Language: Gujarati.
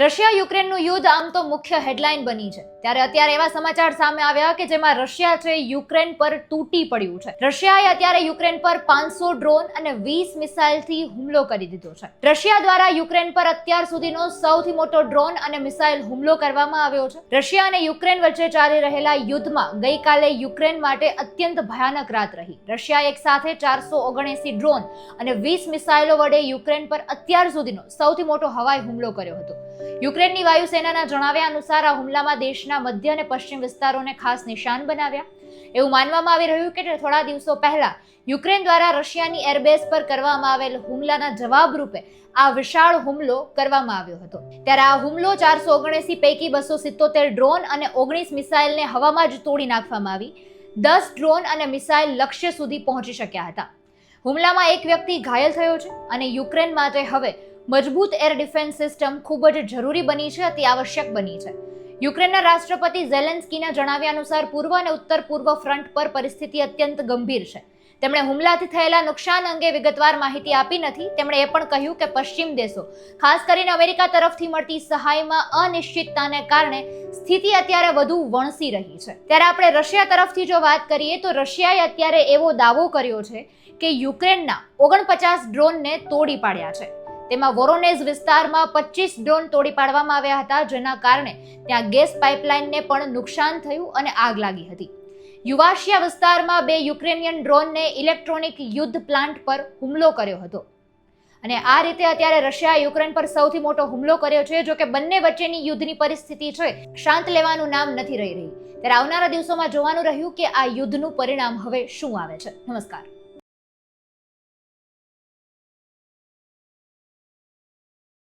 રશિયા યુક્રેનનું યુદ્ધ આમ તો મુખ્ય હેડલાઇન બની છે. ત્યારે અત્યારે એવા સમાચાર સામે આવ્યા કે જેમાં રશિયા છે યુક્રેન પર તૂટી પડ્યું છે. રશિયાએ અત્યારે યુક્રેન પર પાંચસો ડ્રોન અને વીસ મિસાઇલથી હુમલો કરી દીધો છે. રશિયા દ્વારા યુક્રેન પર અત્યાર સુધીનો સૌથી મોટો ડ્રોન અને મિસાઇલ હુમલો કરવામાં આવ્યો છે. રશિયા અને યુક્રેન વચ્ચે ચાલી રહેલા યુદ્ધમાં ગઈકાલે યુક્રેન માટે અત્યંત ભયાનક રાત રહી. રશિયાએ એક સાથે ચારસો ઓગણએસી ડ્રોન અને વીસ મિસાઇલો વડે યુક્રેન પર અત્યાર સુધીનો સૌથી મોટો હવાઈ હુમલો કર્યો હતો. યુક્રેનની વાયુસેનાના જણાવ્યા અનુસાર આ હુમલામાં દેશના મધ્ય અને પશ્ચિમ વિસ્તારોને ખાસ નિશાન બનાવ્યા. એવું માનવામાં આવી રહ્યું કે થોડા દિવસો પહેલા યુક્રેન દ્વારા રશિયાની એરબેઝ પર કરવામાં આવેલ હુમલાના જવાબ રૂપે આ વિશાળ હુમલો કરવામાં આવ્યો હતો. ત્યારે આ હુમલો ચારસો ઓગણસી પૈકી બસો સિત્તોતેર ડ્રોન અને ઓગણીસ મિસાઇલને હવામાં જ તોડી નાખવામાં આવી. દસ ડ્રોન અને મિસાઇલ લક્ષ્ય સુધી પહોંચી શક્યા હતા. હુમલામાં એક વ્યક્તિ ઘાયલ થયો છે અને યુક્રેન માટે હવે મજબૂત એર ડિફેન્સ સિસ્ટમ ખૂબ જ જરૂરી બની છે, અતિ આવશ્યક બની છે. યુક્રેનના રાષ્ટ્રપતિ ઝેલેન્સ્કીના જણાવ્યા અનુસાર પૂર્વ અને ઉત્તર પૂર્વ ફ્રન્ટ પર પરિસ્થિતિ અત્યંત ગંભીર છે. તેમણે હુમલાથી થયેલા નુકસાન અંગે વિગતવાર માહિતી આપી નથી. તેમણે એ પણ કહ્યું કે પશ્ચિમ દેશો, ખાસ કરીને અમેરિકા તરફથી મળતી સહાયમાં અનિશ્ચિતતાને કારણે સ્થિતિ અત્યારે વધુ વણસી રહી છે. ત્યારે આપણે રશિયા તરફથી જો વાત કરીએ તો રશિયાએ અત્યારે એવો દાવો કર્યો છે કે યુક્રેનના ઓગણપચાસ ડ્રોનને તોડી પાડ્યા છે. તેમાં વોરોનેઝ વિસ્તારમાં પચીસ ડ્રોન તોડી પાડવામાં આવ્યા હતા, જેના કારણે ત્યાં ગેસ પાઇપલાઇનને પણ નુકસાન થયું અને આગ લાગી હતી. યુવાશિયા વિસ્તારમાં બે યુક્રેનિયન ડ્રોનને ઇલેક્ટ્રોનિક યુદ્ધ પ્લાન્ટ પર હુમલો કર્યો હતો. અને આ રીતે અત્યારે રશિયા યુક્રેન પર સૌથી મોટો હુમલો કર્યો છે જો કે બંને વચ્ચેની યુદ્ધની પરિસ્થિતિ છે, શાંત લેવાનું નામ નથી રહી રહી. ત્યારે આવનારા દિવસોમાં જોવાનું રહ્યું કે આ યુદ્ધનું પરિણામ હવે શું આવે છે. નમસ્કાર.